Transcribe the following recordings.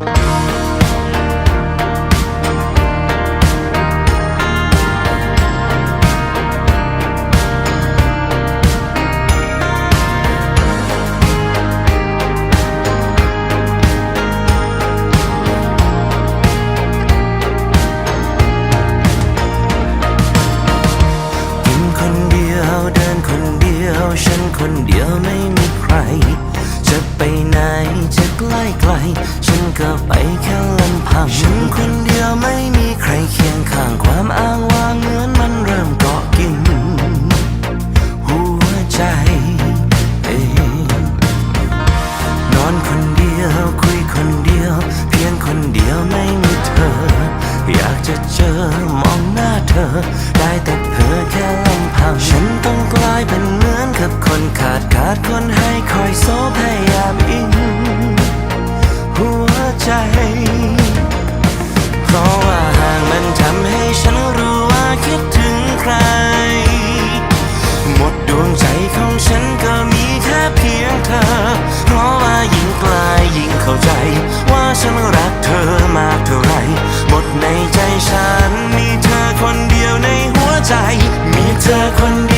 กินคนเดียวเดินคนเดียว ฉันคนเดียวไม่ ร จะไปไหนจะใกล้ไกล ฉันก็ไปแค่ลำพังฉันคนเดียวไม่มีใครเคียงข้างความอ้างว้างเหมือนมันเริ่มเกาะกิน หัวใจเองนอนคนเดียวคุยคนเดียว เพียงคนเดียวไม่มีเธอ อยากจะเจอมองหน้าเธอ ได้แต่เพ้อแค่ังฉันต้องกลายเป็นเหมือนกับคนขาดขาดคนให้คอยโซพยายามอิงหัวใจ เพราะว่าห่างมันทำให้ฉันรู้ว่าคิดถึงใคร หมดดวงใจของฉันก็มีแค่เพียงเธอ เพราะว่ายิ่งไกลยิ่งเข้าใจ ว่าฉันรักเธอมากเท่าไรหมดในใจฉัน คนเดียว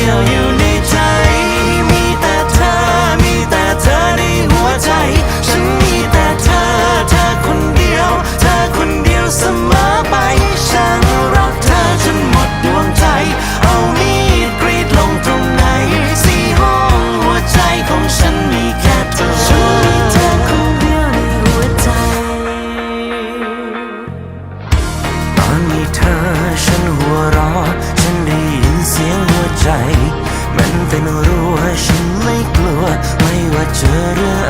มันเป็นรั้วฉันไม่กลัว ไม่ว่าเจอเรื่อง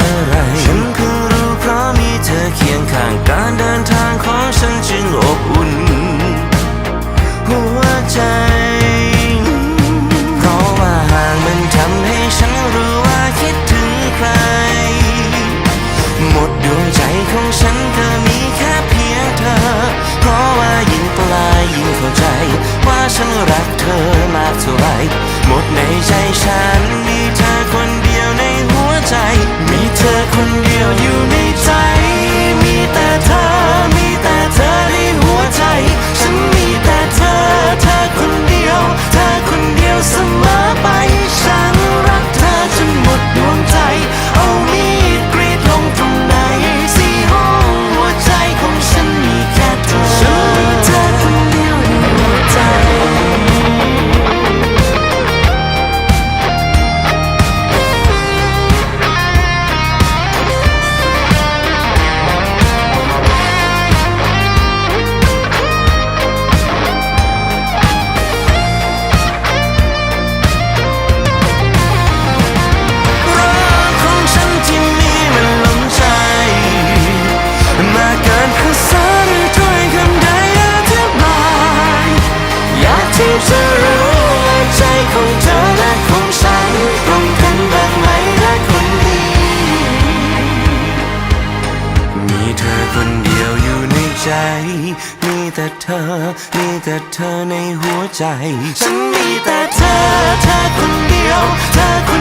รักเธอมากเท่าไรหมดในใจฉันมีเธอคนเดียว ใจมีแต่เธอ มีแต่เธอในหัวใจ ฉันมีแต่เธอ เธอคนเดียว เธอคน